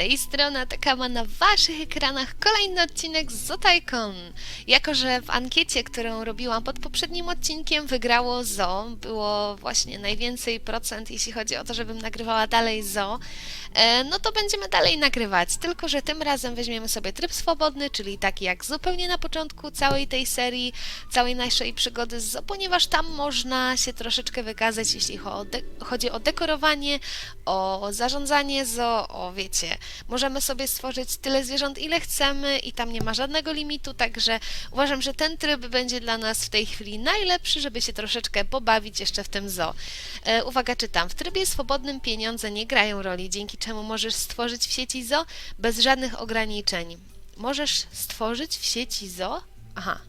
Tej strony Atakama na waszych ekranach kolejny odcinek z Zotajkon. Jako, że w ankiecie, którą robiłam pod poprzednim odcinkiem wygrało Zo, było właśnie najwięcej procent, jeśli chodzi o to, żebym nagrywała dalej Zo, e, no to będziemy dalej nagrywać, tylko że tym razem weźmiemy sobie tryb swobodny, czyli taki jak zupełnie na początku całej tej serii, całej naszej przygody z Zo, ponieważ tam można się troszeczkę wykazać, jeśli chodzi o dekorowanie, o zarządzanie zoo, o wiecie, możemy sobie stworzyć tyle zwierząt, ile chcemy i tam nie ma żadnego limitu, także uważam, że ten tryb będzie dla nas w tej chwili najlepszy, żeby się troszeczkę pobawić jeszcze w tym zoo. E, uwaga, czytam. W trybie swobodnym pieniądze nie grają roli, dzięki czemu możesz stworzyć w sieci zoo bez żadnych ograniczeń. Możesz stworzyć w sieci zoo? Aha,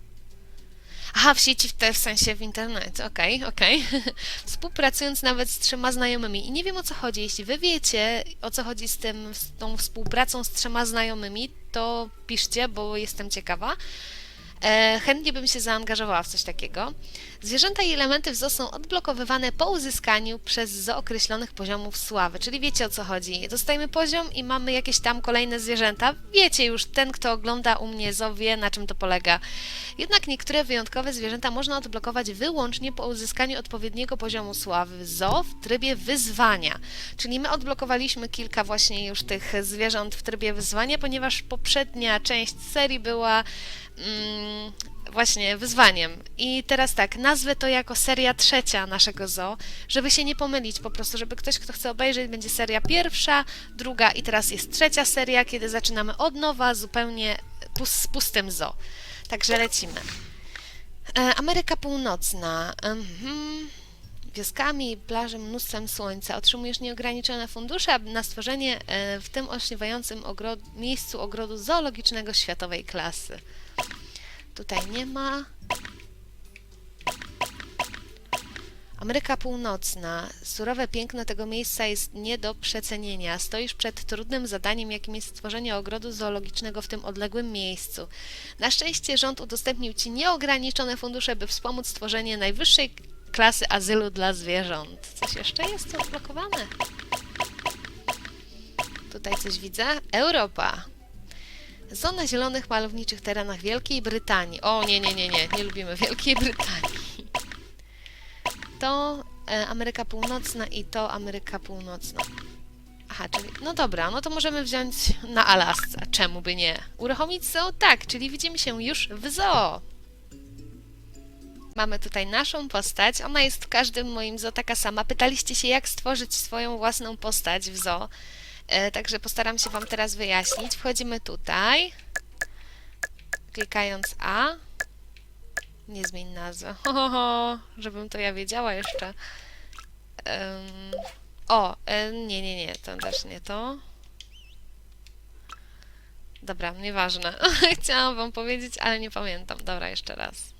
Aha, w sieci, w, te, w sensie w internecie, okej, okej. Współpracując nawet z trzema znajomymi. I nie wiem o co chodzi. Jeśli wy wiecie, o co chodzi z, tym, z tą współpracą z trzema znajomymi, to piszcie, bo jestem ciekawa. E, chętnie bym się zaangażowała w coś takiego. Zwierzęta i elementy w są odblokowywane po uzyskaniu przez zoo określonych poziomów sławy. Czyli wiecie o co chodzi. Dostajemy poziom i mamy jakieś tam kolejne zwierzęta. Wiecie już, ten kto ogląda u mnie zoo wie na czym to polega. Jednak niektóre wyjątkowe zwierzęta można odblokować wyłącznie po uzyskaniu odpowiedniego poziomu sławy zoo w trybie wyzwania. Czyli my odblokowaliśmy kilka właśnie już tych zwierząt w trybie wyzwania, ponieważ poprzednia część serii była mm, właśnie wyzwaniem. I teraz tak, nazwę to jako seria trzecia naszego zoo, żeby się nie pomylić po prostu, żeby ktoś, kto chce obejrzeć, będzie seria pierwsza, druga i teraz jest trzecia seria, kiedy zaczynamy od nowa, zupełnie z pustym zoo. Także lecimy. E, Ameryka Północna. Mhm. Wioskami, plażem, mnóstwem słońca. Otrzymujesz nieograniczone fundusze na stworzenie e, w tym ośniewającym ogro- miejscu ogrodu zoologicznego światowej klasy. Tutaj nie ma. Ameryka Północna. Surowe piękno tego miejsca jest nie do przecenienia. Stoisz przed trudnym zadaniem, jakim jest stworzenie ogrodu zoologicznego w tym odległym miejscu. Na szczęście rząd udostępnił Ci nieograniczone fundusze, by wspomóc stworzenie najwyższej klasy azylu dla zwierząt. Coś jeszcze jest odblokowane? Tutaj coś widzę. Europa. Zona zielonych malowniczych terenach Wielkiej Brytanii. O, nie, nie, nie, nie, nie lubimy Wielkiej Brytanii. To e, Ameryka Północna i to Ameryka Północna. Aha, czyli, no dobra, no to możemy wziąć na Alasce. Czemu by nie? Uruchomić zoo? Tak, czyli widzimy się już w zoo. Mamy tutaj naszą postać. Ona jest w każdym moim zoo taka sama. Pytaliście się, jak stworzyć swoją własną postać w zoo. E, także postaram się Wam teraz wyjaśnić. Wchodzimy tutaj. Klikając A. Nie zmień nazwę. Ho, ho, ho, żebym to ja wiedziała jeszcze. Em, o, e, nie, nie, nie, to też nie to. Dobra, nieważne. Chciałam Wam powiedzieć, ale nie pamiętam. Dobra, jeszcze raz.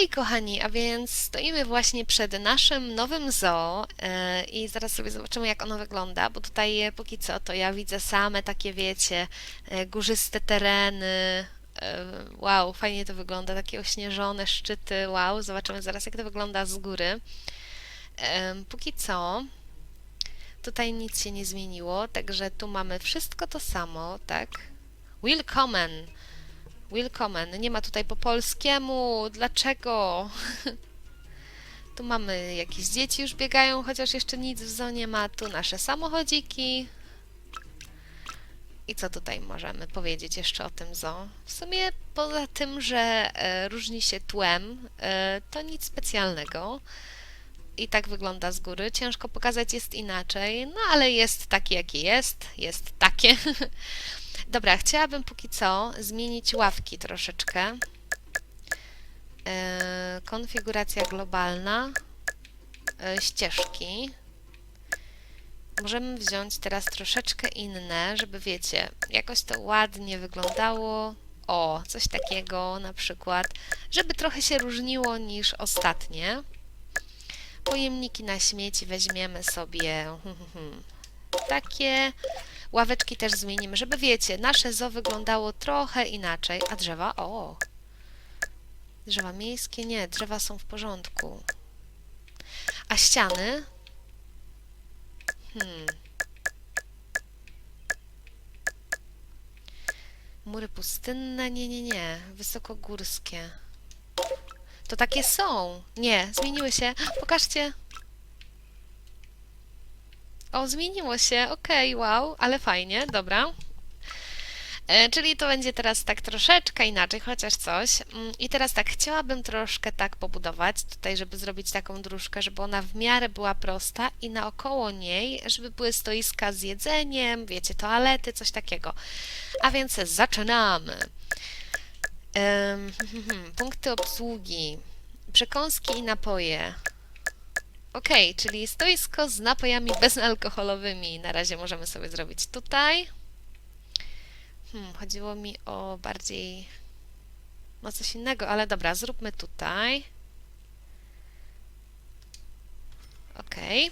Okej, kochani, a więc stoimy właśnie przed naszym nowym zoo e, i zaraz sobie zobaczymy, jak ono wygląda, bo tutaj e, póki co to ja widzę same takie, wiecie, e, górzyste tereny. Wow, fajnie to wygląda, takie ośnieżone szczyty, wow, zobaczymy zaraz, jak to wygląda z góry. Póki co tutaj nic się nie zmieniło, także tu mamy wszystko to samo, tak? Willkommen! Willkommen. Nie ma tutaj po polskiemu. Dlaczego? tu mamy jakieś dzieci już biegają, chociaż jeszcze nic w zonie ma. Tu nasze samochodziki. I co tutaj możemy powiedzieć jeszcze o tym zoo? W sumie poza tym, że e, różni się tłem, e, to nic specjalnego. I tak wygląda z góry. Ciężko pokazać jest inaczej, no ale jest taki jaki jest. Jest takie. Dobra, chciałabym póki co zmienić ławki troszeczkę. E, konfiguracja globalna. E, ścieżki. Możemy wziąć teraz troszeczkę inne, żeby wiecie, jakoś to ładnie wyglądało. O, coś takiego na przykład, żeby trochę się różniło niż ostatnie. pojemniki na śmieci weźmiemy sobie takie. Ławeczki też zmienimy, żeby wiecie, nasze zoo wyglądało trochę inaczej. A drzewa? O! Drzewa miejskie? Nie, drzewa są w porządku. A ściany? Hmm. Mury pustynne? Nie, nie, nie. Wysokogórskie. To takie są. Nie, zmieniły się. Pokażcie. O, zmieniło się. Okej, wow, ale fajnie, dobra. E, czyli to będzie teraz tak troszeczkę inaczej, chociaż coś. Mm, I teraz tak, chciałabym troszkę tak pobudować tutaj, żeby zrobić taką dróżkę, żeby ona w miarę była prosta i naokoło niej, żeby były stoiska z jedzeniem, wiecie, toalety, coś takiego. A więc zaczynamy. Em, punkty obsługi, przekąski i napoje. Okej, czyli stoisko z napojami bezalkoholowymi. Na razie możemy sobie zrobić tutaj. Hmm, chodziło mi o bardziej no coś innego, ale dobra, zróbmy tutaj. Okej.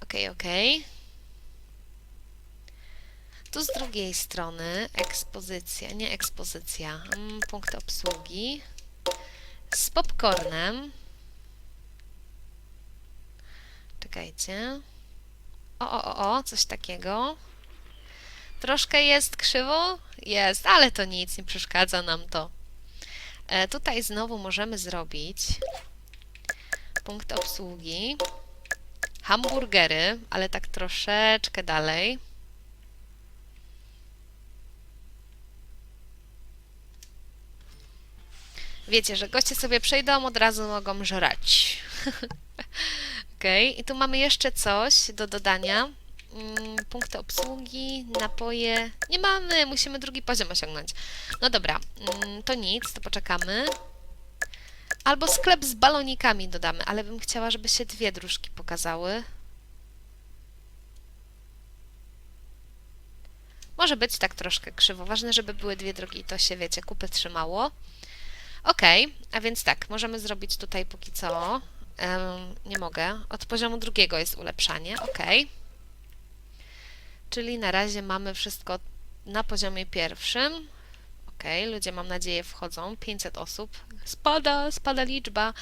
Okej, okej. Tu z drugiej strony ekspozycja, nie ekspozycja, mm, punkt obsługi z popcornem. Czekajcie. O, o, o, coś takiego. Troszkę jest krzywo? Jest, ale to nic, nie przeszkadza nam to. E, tutaj znowu możemy zrobić punkt obsługi. Hamburgery, ale tak troszeczkę dalej. Wiecie, że goście sobie przejdą, od razu mogą żreć. ok, i tu mamy jeszcze coś do dodania. Mm, punkty obsługi, napoje. Nie mamy, musimy drugi poziom osiągnąć. No dobra, mm, to nic, to poczekamy. Albo sklep z balonikami dodamy, ale bym chciała, żeby się dwie dróżki pokazały. Może być tak troszkę krzywo. Ważne, żeby były dwie drogi i to się, wiecie, kupy trzymało. Ok, a więc tak, możemy zrobić tutaj póki co. Um, nie mogę. Od poziomu drugiego jest ulepszanie. Ok. Czyli na razie mamy wszystko na poziomie pierwszym. Ok, ludzie mam nadzieję wchodzą. 500 osób. Spada, spada liczba.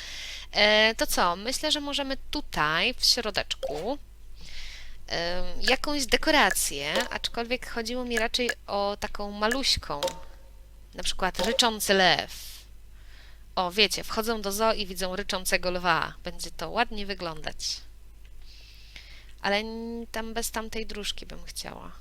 E, to co? Myślę, że możemy tutaj w środeczku e, jakąś dekorację, aczkolwiek chodziło mi raczej o taką maluśką. Na przykład ryczący lew o, wiecie, wchodzą do zoo i widzą ryczącego lwa. Będzie to ładnie wyglądać. Ale tam bez tamtej dróżki bym chciała.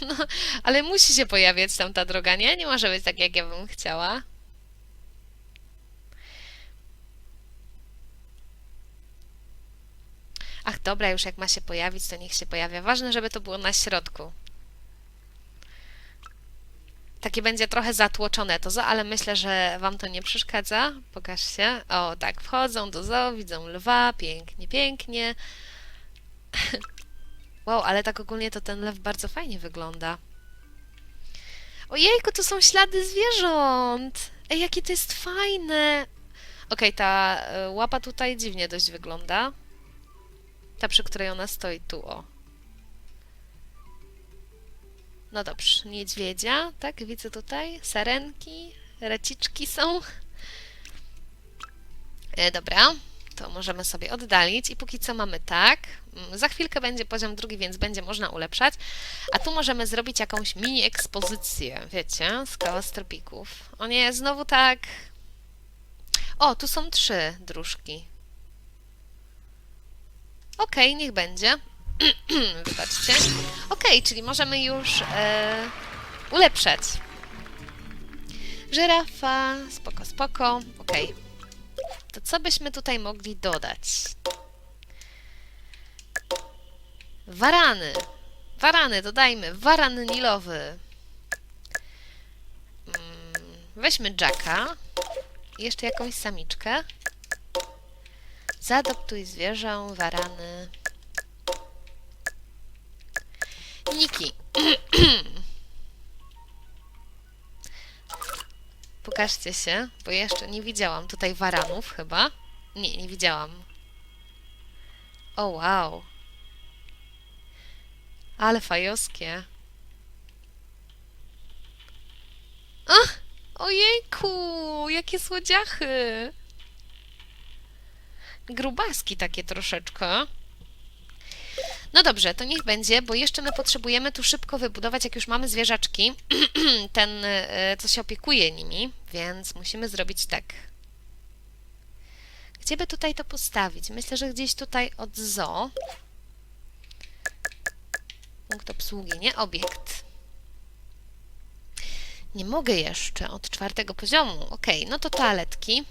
No, ale musi się pojawiać tam ta droga, nie? Nie może być tak, jak ja bym chciała. Ach, dobra, już jak ma się pojawić, to niech się pojawia. Ważne, żeby to było na środku. Takie będzie trochę zatłoczone to ale myślę, że Wam to nie przeszkadza. Pokażcie. O, tak, wchodzą do zoo, widzą lwa, pięknie, pięknie. wow, ale tak ogólnie to ten lew bardzo fajnie wygląda. Ojejku, to są ślady zwierząt! Ej, jakie to jest fajne! Okej, okay, ta y, łapa tutaj dziwnie dość wygląda. Ta, przy której ona stoi, tu, o. No dobrze, niedźwiedzia, tak, widzę tutaj, sarenki, raciczki są. E, dobra, to możemy sobie oddalić i póki co mamy tak. Mm, za chwilkę będzie poziom drugi, więc będzie można ulepszać. A tu możemy zrobić jakąś mini ekspozycję, wiecie, skała z tropików. O nie, znowu tak... O, tu są trzy dróżki. Okej, okay, niech będzie. Wybaczcie. Ok, czyli możemy już e, ulepszać. Żyrafa, spoko, spoko. Ok. To co byśmy tutaj mogli dodać? Warany. Warany, dodajmy. Waran nilowy. Mm, weźmy Jacka. I jeszcze jakąś samiczkę. Zaadoptuj zwierzę, warany. Niki. Pokażcie się, bo jeszcze nie widziałam tutaj waranów chyba. Nie, nie widziałam. O wow. Ale fajowskie. Ach! Ojejku! Jakie słodziachy! Grubaski takie troszeczkę. No dobrze, to niech będzie, bo jeszcze my potrzebujemy tu szybko wybudować, jak już mamy zwierzaczki, ten, e, co się opiekuje nimi, więc musimy zrobić tak. Gdzie by tutaj to postawić? Myślę, że gdzieś tutaj od zo. Punkt obsługi, nie? Obiekt. Nie mogę jeszcze od czwartego poziomu. Ok, no to toaletki.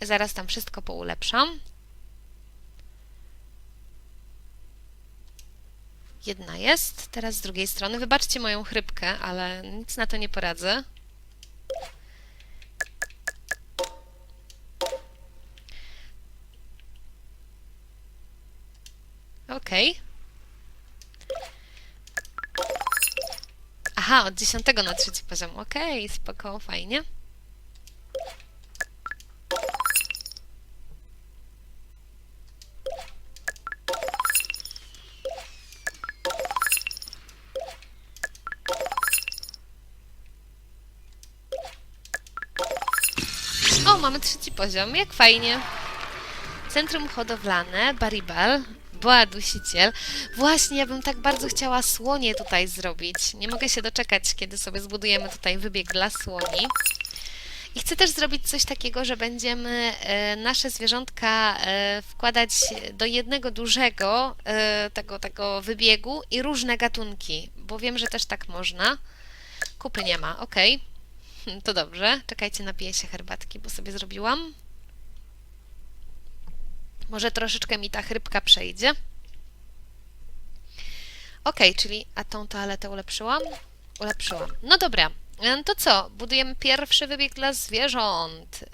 Zaraz tam wszystko poulepszam. Jedna jest, teraz z drugiej strony. Wybaczcie moją chrypkę, ale nic na to nie poradzę. Okej. Aha, od dziesiątego na trzeci poziom. Okej, spoko, fajnie. O, mamy trzeci poziom, jak fajnie. Centrum hodowlane, Baribal, Boa Dusiciel. Właśnie, ja bym tak bardzo chciała słonie tutaj zrobić. Nie mogę się doczekać, kiedy sobie zbudujemy tutaj wybieg dla słoni. I chcę też zrobić coś takiego, że będziemy e, nasze zwierzątka e, wkładać do jednego dużego e, tego, tego wybiegu i różne gatunki, bo wiem, że też tak można. Kupy nie ma, ok. To dobrze. Czekajcie, napiję się herbatki, bo sobie zrobiłam. Może troszeczkę mi ta chrypka przejdzie. Ok, czyli a tą toaletę ulepszyłam? Ulepszyłam. No dobra, to co? Budujemy pierwszy wybieg dla zwierząt.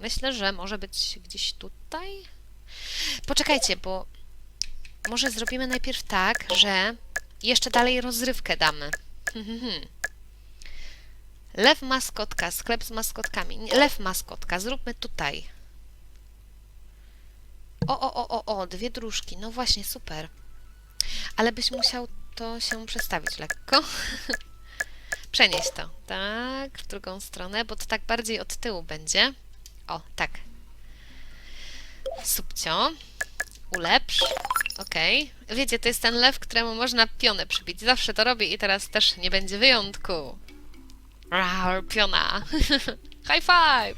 Myślę, że może być gdzieś tutaj. Poczekajcie, bo może zrobimy najpierw tak, że jeszcze dalej rozrywkę damy. Lew maskotka, sklep z maskotkami. Lew maskotka, zróbmy tutaj. O, o, o, o, o, dwie dróżki. No właśnie, super. Ale byś musiał to się przestawić lekko. Przenieść to. Tak, w drugą stronę, bo to tak bardziej od tyłu będzie. O, tak. Subcio. Ulepsz. Okej. Wiecie, to jest ten lew, któremu można pionę przybić. Zawsze to robię i teraz też nie będzie wyjątku. Rar, piona. High five!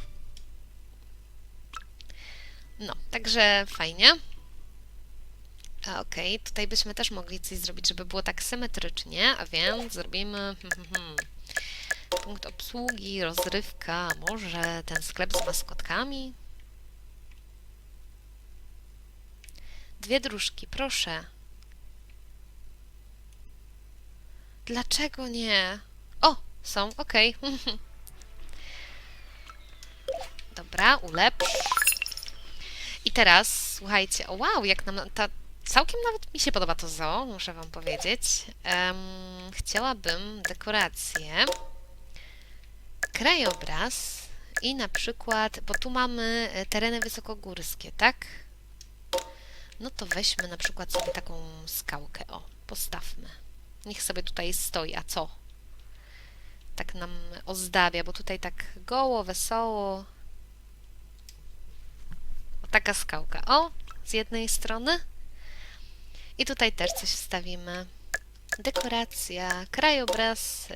No, także fajnie. Okej, tutaj byśmy też mogli coś zrobić, żeby było tak symetrycznie, a więc zrobimy hmm, hmm, hmm. punkt obsługi, rozrywka, może ten sklep z maskotkami. Dwie dróżki, proszę. Dlaczego nie? Są, okej. Dobra, ulepsz. I teraz, słuchajcie, o wow, jak nam ta... Całkiem nawet mi się podoba to zoo, muszę Wam powiedzieć. Em, chciałabym dekorację, krajobraz i na przykład, bo tu mamy e, tereny wysokogórskie, tak? No to weźmy na przykład sobie taką skałkę, o, postawmy. Niech sobie tutaj stoi, a co? Tak nam ozdabia, bo tutaj tak goło, wesoło. Taka skałka. O, z jednej strony. I tutaj też coś wstawimy. Dekoracja, krajobraz,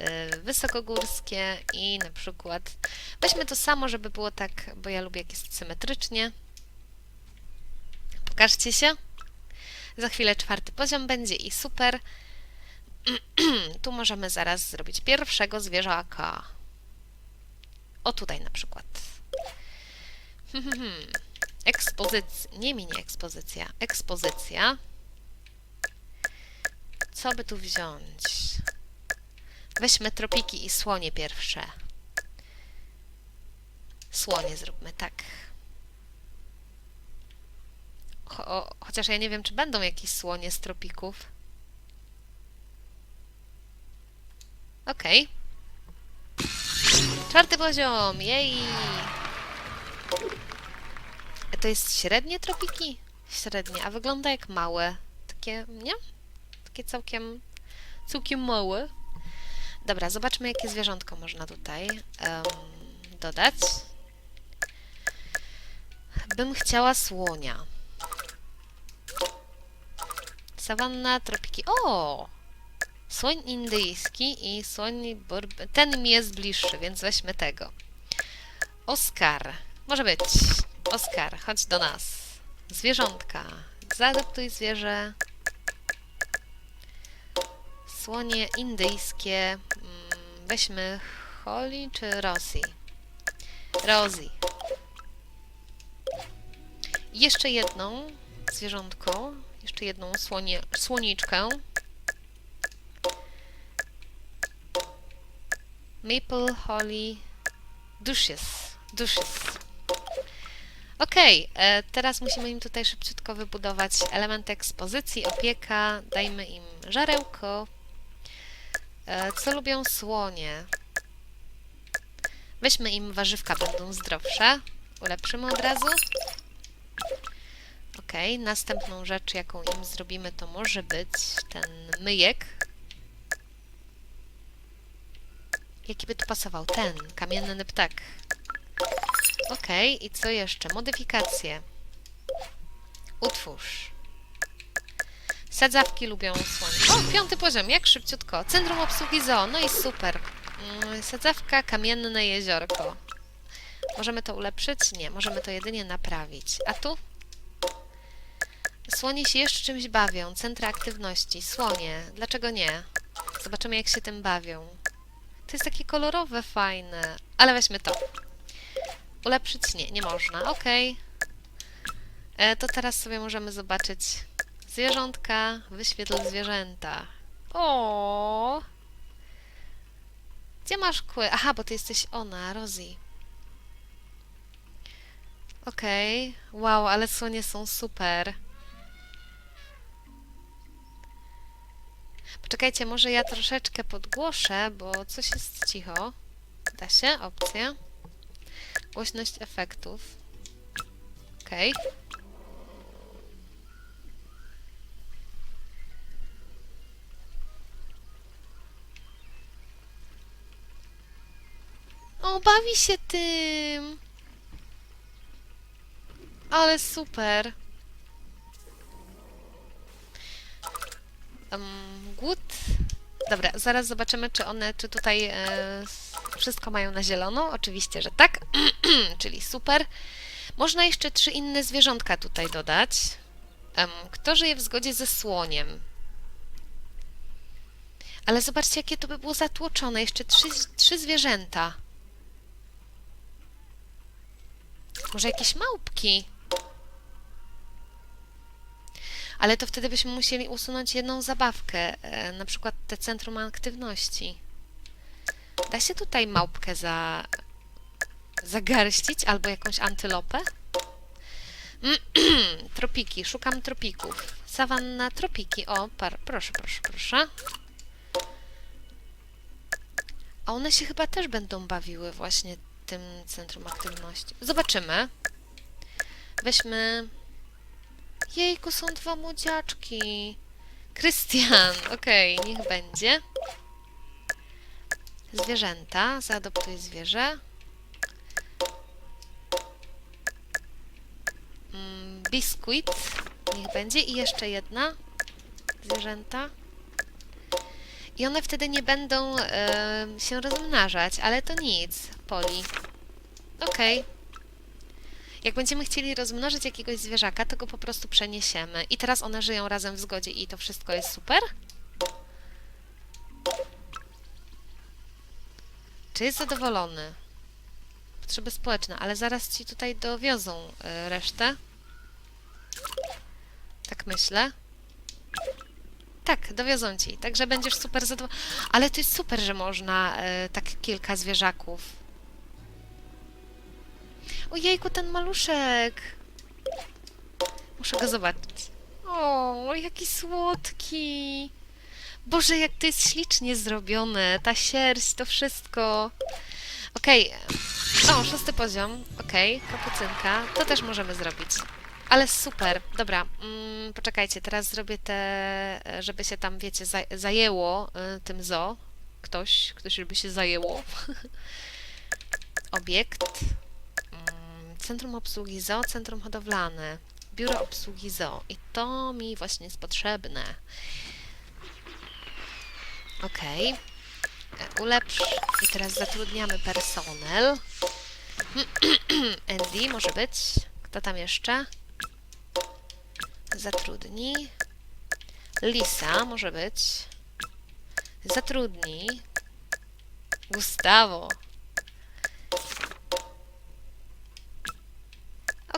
wysokogórskie i na przykład weźmy to samo, żeby było tak, bo ja lubię jak jest symetrycznie. Pokażcie się. Za chwilę czwarty poziom będzie i super. tu możemy zaraz zrobić pierwszego zwierzaka. O tutaj na przykład. Ekspozycja, nie mini ekspozycja, ekspozycja. Co by tu wziąć? Weźmy tropiki i słonie pierwsze. Słonie zróbmy, tak. Cho chociaż ja nie wiem, czy będą jakieś słonie z tropików. Okej. Czwarty poziom, jej! To jest średnie tropiki? Średnie, a wygląda jak małe. Takie, nie? Takie całkiem, całkiem małe. Dobra, zobaczmy jakie zwierzątko można tutaj dodać. Bym chciała słonia. Sawanna, tropiki. O! Słoń indyjski i słoń. Ten mi jest bliższy, więc weźmy tego. Oskar. Może być. Oskar, chodź do nas. Zwierzątka. Zaadoptuj zwierzę. Słonie indyjskie. Mm, Weźmy Holly czy Rosie? Rosie. I Jeszcze jedną zwierzątko. Jeszcze jedną słonie, słoniczkę. Maple, Holly, Duchess. Duchess. Okej, e, teraz musimy im tutaj szybciutko wybudować element ekspozycji, opieka, dajmy im żarełko. E, co lubią słonie? Weźmy im warzywka, będą zdrowsze. Ulepszymy od razu. Okej, następną rzecz, jaką im zrobimy, to może być ten myjek. Jaki by tu pasował? Ten, kamienny ptak. Okej, i co jeszcze? Modyfikacje. Utwórz. Sadzawki lubią słonie. O, piąty poziom, jak szybciutko. Centrum obsługi zoo, no i super. Mm, Sadzawka, kamienne jeziorko. Możemy to ulepszyć? Nie, możemy to jedynie naprawić. A tu? Słonie się jeszcze czymś bawią. Centra aktywności. Słonie. Dlaczego nie? Zobaczymy, jak się tym bawią. To jest takie kolorowe, fajne. Ale weźmy to. Ulepszyć? Nie, nie można. Okej. E, To teraz sobie możemy zobaczyć zwierzątka. Wyświetl zwierzęta. O. Gdzie masz kły? Aha, bo ty jesteś ona, Rosie. Okej. Wow, ale słonie są super. Poczekajcie, może ja troszeczkę podgłoszę, bo coś jest cicho. Da się? Opcja. Głośność efektów. Okej. O, bawi się tym! Ale super! um, głód. Dobra, zaraz zobaczymy, czy one, czy tutaj e, wszystko mają na zielono. Oczywiście, że tak, czyli super. Można jeszcze trzy inne zwierzątka tutaj dodać. Em, kto żyje w zgodzie ze słoniem? Ale zobaczcie, jakie to by było zatłoczone. Jeszcze trzy, trzy zwierzęta. Może jakieś małpki? Ale to wtedy byśmy musieli usunąć jedną zabawkę, e, na przykład te centrum aktywności. Da się tutaj małpkę za... zagarścić albo jakąś antylopę? tropiki, szukam tropików. Sawanna, tropiki. O, par, proszę, proszę, proszę. A one się chyba też będą bawiły właśnie tym centrum aktywności. Zobaczymy. Weźmy Jejku, są dwa młodziaczki. Krystian, okej, niech będzie. Zwierzęta, zaadoptuj zwierzę. Mm, Biskuit, niech będzie. I jeszcze jedna. Zwierzęta. I one wtedy nie będą e, się rozmnażać, ale to nic, Poli. Okej. Jak będziemy chcieli rozmnożyć jakiegoś zwierzaka, to go po prostu przeniesiemy. I teraz one żyją razem w zgodzie i to wszystko jest super? Czy jest zadowolony? Potrzeby społeczne, ale zaraz ci tutaj dowiozą y, resztę. Tak myślę. Tak, dowiozą ci. Także będziesz super zadowolony. Ale to jest super, że można y, tak kilka zwierzaków. Ojejku, ten maluszek! Muszę go zobaczyć. O, jaki słodki! Boże, jak to jest ślicznie zrobione, ta sierść, to wszystko. Okej. O, szósty poziom. Okej, kapucynka. To też możemy zrobić. Ale super. Dobra, mm, poczekajcie, teraz zrobię te, żeby się tam, wiecie, za, zajęło y, tym zo. Ktoś, ktoś żeby się zajęło. Obiekt. Centrum obsługi zoo, centrum hodowlane. Biuro obsługi zoo. I to mi właśnie jest potrzebne. Okej. E, Ulepsz. I teraz zatrudniamy personel. Andy może być. Kto tam jeszcze? Zatrudnij. Lisa może być. Zatrudnij. Gustavo.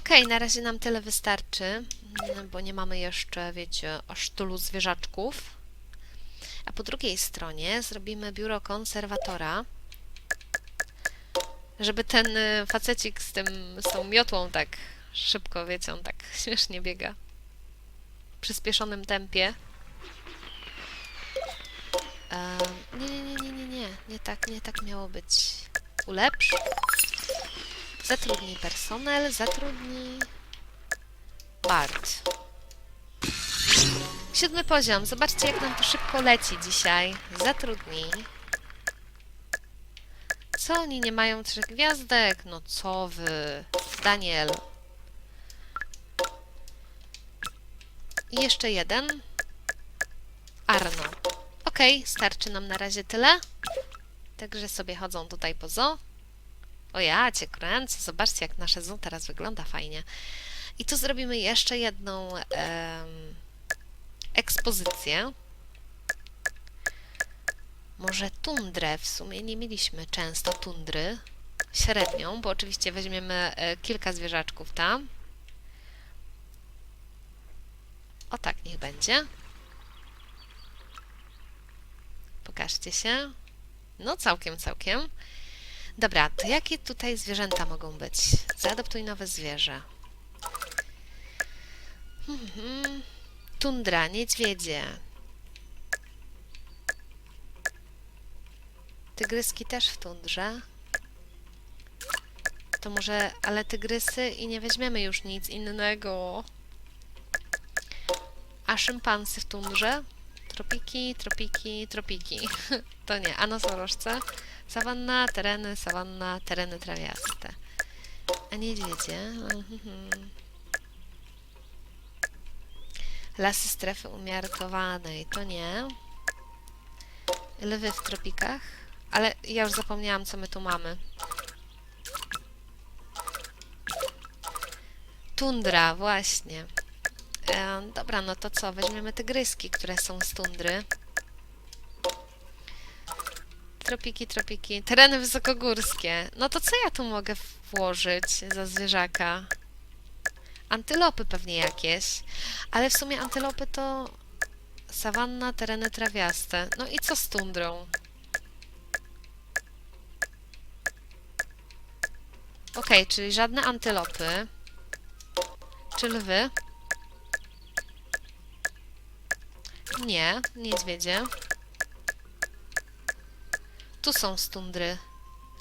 Okej, na razie nam tyle wystarczy, mm, bo nie mamy jeszcze, wiecie, aż tylu zwierzaczków. A po drugiej stronie zrobimy biuro konserwatora, żeby ten y, facecik z tym, z tą miotłą tak szybko, wiecie, on tak śmiesznie biega. W przyspieszonym tempie. Nie, nie, nie, nie, nie, nie tak, nie tak miało być. Ulepsz. Zatrudnij personel, zatrudnij... Bart. Siódmy poziom. Zobaczcie, jak nam to szybko leci dzisiaj. Zatrudnij. Co oni nie mają trzech gwiazdek? No co wy? Daniel. I jeszcze jeden. Arno. Okej, starczy nam na razie tyle. Także sobie chodzą tutaj po zoo. O ja cię kręcę. Zobaczcie, jak nasze zoo teraz wygląda fajnie. I tu zrobimy jeszcze jedną ekspozycję. Może tundrę. W sumie nie mieliśmy często tundry. Średnią, bo oczywiście weźmiemy e, kilka zwierzaczków tam. O tak, niech będzie. Pokażcie się. No, całkiem, całkiem. Dobra, to jakie tutaj zwierzęta mogą być? Zaadoptuj nowe zwierzę. Mhm. Tundra, niedźwiedzie. Tygryski też w tundrze. To może, ale tygrysy i nie weźmiemy już nic innego. A szympansy w tundrze? Tropiki, tropiki, tropiki. to nie, a nosorożce? Sawanna, tereny, sawanna, tereny trawiaste. A niedźwiedzie? Mhm. Lasy strefy umiarkowanej, to nie. Lwy w tropikach? Ale ja już zapomniałam, co my tu mamy. Tundra, właśnie. E, dobra, no to co? Weźmiemy tygryski, które są z tundry. Tropiki, tropiki. Tereny wysokogórskie. No to co ja tu mogę włożyć za zwierzaka? Antylopy pewnie jakieś. Ale w sumie antylopy to sawanna, tereny trawiaste. No i co z tundrą? Okej, czyli żadne antylopy. Czy lwy? Nie, niedźwiedzie. Tu są z tundry.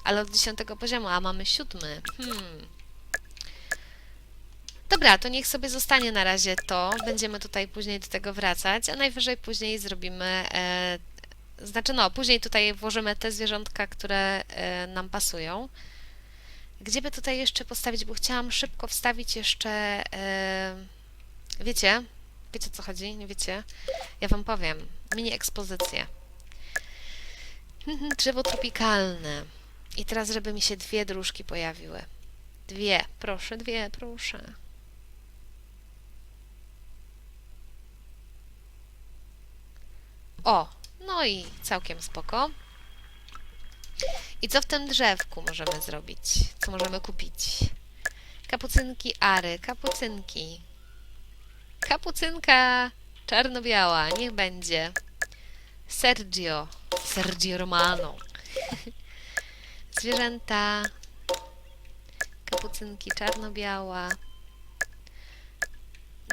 Ale od dziesiątego poziomu, a mamy siódmy. Hmm. Dobra, to niech sobie zostanie na razie to. Będziemy tutaj później do tego wracać, a najwyżej później zrobimy... E, znaczy no, później tutaj włożymy te zwierzątka, które e, nam pasują. Gdzie by tutaj jeszcze postawić, bo chciałam szybko wstawić jeszcze... E, wiecie? Wiecie o co chodzi? Nie wiecie? Ja Wam powiem. Mini ekspozycję. Drzewo tropikalne. I teraz, żeby mi się dwie dróżki pojawiły. Dwie, proszę, dwie, proszę. O, no i całkiem spoko. I co w tym drzewku możemy zrobić? Co możemy kupić? Kapucynki Ary, kapucynki. Kapucynka czarno-biała, niech będzie. Sergio, Sergio Romano. Zwierzęta, kapucynki czarno-biała.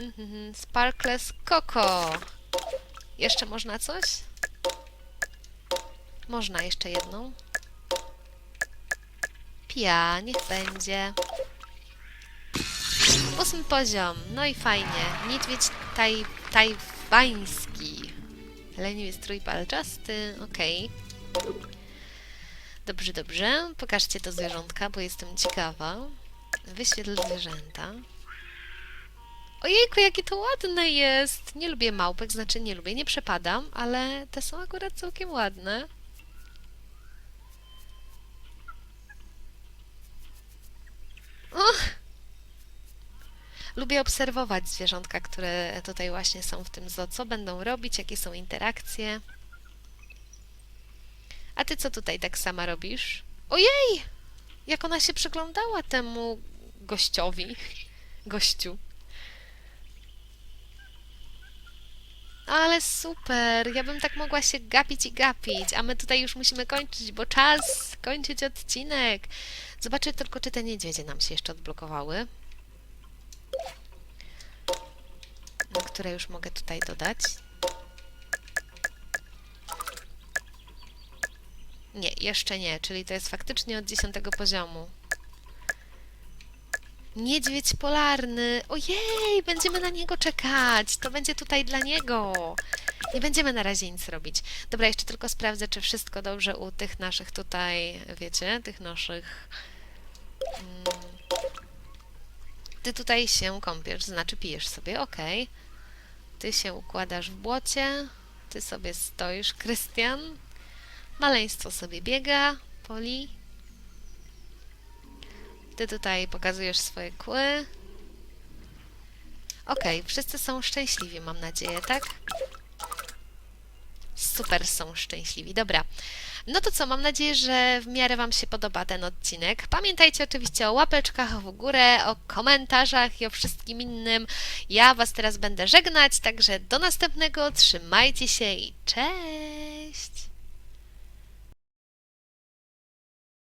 Mhm, Sparkles Coco. Jeszcze można coś? Można jeszcze jedną. Utopia, niech będzie. Ósmy poziom, no i fajnie. Niedźwiedź taj, tajwański. Leniwiec trójpalczasty, okej. Dobrze, dobrze. Pokażcie to zwierzątka, bo jestem ciekawa. Wyświetl zwierzęta. Ojejku, jakie to ładne jest! Nie lubię małpek, znaczy nie lubię, nie przepadam, ale te są akurat całkiem ładne. Lubię obserwować zwierzątka, które tutaj właśnie są w tym zoo. Co będą robić, jakie są interakcje. A ty co tutaj tak sama robisz? Ojej! Jak ona się przyglądała temu gościowi. Gościu. Ale super! Ja bym tak mogła się gapić i gapić, a my tutaj już musimy kończyć, bo czas kończyć odcinek. Zobaczę tylko, czy te niedźwiedzie nam się jeszcze odblokowały. No, które już mogę tutaj dodać. Nie, jeszcze nie, czyli to jest faktycznie od 10 poziomu. Niedźwiedź polarny. Ojej, będziemy na niego czekać. To będzie tutaj dla niego. Nie będziemy na razie nic robić. Dobra, jeszcze tylko sprawdzę, czy wszystko dobrze u tych naszych tutaj, wiecie, tych naszych... Mm, ty tutaj się kąpiesz, znaczy pijesz sobie, okej. Ty się układasz w błocie. Ty sobie stoisz, Krystian. Maleństwo sobie biega, Poli. Ty tutaj pokazujesz swoje kły. Okej, wszyscy są szczęśliwi, mam nadzieję, tak? Super są szczęśliwi. Dobra. No to co, mam nadzieję, że w miarę Wam się podoba ten odcinek. Pamiętajcie oczywiście o łapeczkach w górę, o komentarzach i o wszystkim innym. Ja Was teraz będę żegnać, także do następnego. Trzymajcie się i cześć!